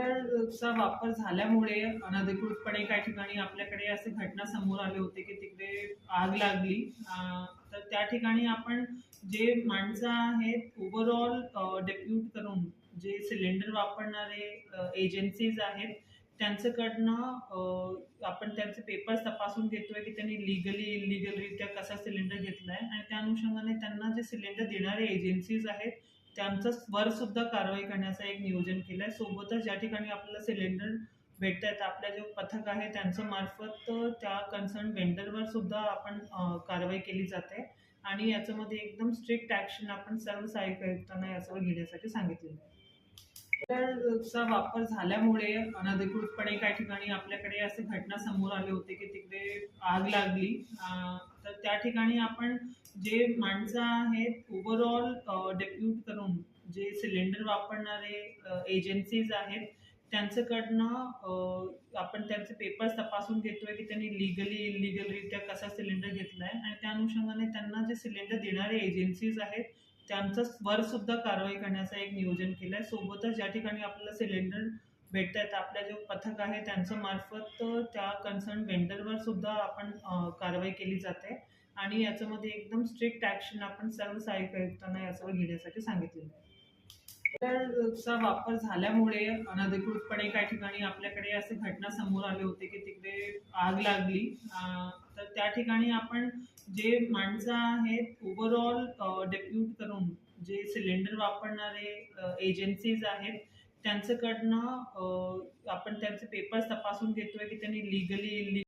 चा वापर झाल्यामुळे अनधिकृतपणे काही ठिकाणी आपल्याकडे असे घटना समोर आले होते की तिकडे आग लागली. तर त्या ठिकाणी आपण जे माणसं आहेत ओव्हरऑल डेप्यूट करून जे सिलेंडर वापरणारे एजन्सीज आहेत त्यांच्याकडनं आपण त्यांचे पेपर्स तपासून घेतोय की त्यांनी लिगली इलिगलरित्या कसा सिलेंडर घेतलाय. आणि त्या अनुषंगाने त्यांना जे सिलेंडर देणारे एजन्सीज आहेत त्यांचं वर सुद्धा कारवाई करण्याचं एक नियोजन केलं आहे सोबतच ज्या ठिकाणी आपल्याला सिलेंडर भेटत आहेत आपल्या जो पथक आहे त्यांचं मार्फत त्या कन्सर्न वेंडरवर सुद्धा आपण कारवाई केली जाते. आणि याच्यामध्ये एकदम स्ट्रिक्ट ॲक्शन आपण सर्व सहाय्यक आयुक्तांना याच्यावर घेण्यासाठी सांगितलेलं आहे. चा वापर झाल्यामुळे अनधिकृतपणे काही ठिकाणी आपल्याकडे असे घटना समोर आले होते की तिकडे आग लागली. त्या ठिकाणी आपण जे माणसं आहेत ओव्हरऑल डेप्यूट करून जे सिलेंडर वापरणारे एजन्सीज आहेत त्यांच्याकडनं आपण त्यांचे पेपर्स तपासून घेतोय की त्यांनी लिगली इलिगलरित्या कसा सिलेंडर घेतलाय आणि त्या अनुषंगाने त्यांना जे सिलेंडर देणारे एजन्सीज आहेत त्यांचं वर सुद्धा कारवाई करण्याचं एक नियोजन केलं आहे सोबतच ज्या ठिकाणी आपल्याला सिलेंडर भेटत आहेत आपल्या जो पथक आहे त्यांचं मार्फत त्या कन्सर्न वेंडरवर सुद्धा आपण कारवाई केली जाते. आणि याच्यामध्ये एकदम स्ट्रिक्ट ॲक्शन आपण सर्व सहाय्यक आयुक्तांना याच्यावर घेण्यासाठी सांगितलेलं आहे. चा वापर झाल्यामुळे अनधिकृतपणे काही ठिकाणी आपल्याकडे असे घटना समोर आले होते की तिकडे आग लागली. तर त्या ठिकाणी आपण जे माणसं आहेत ओव्हरऑल डेप्यूट करून जे सिलेंडर वापरणारे एजन्सीज आहेत त्यांच्याकडनं आपण त्यांचे पेपर्स तपासून घेतोय की त्यांनी लिगली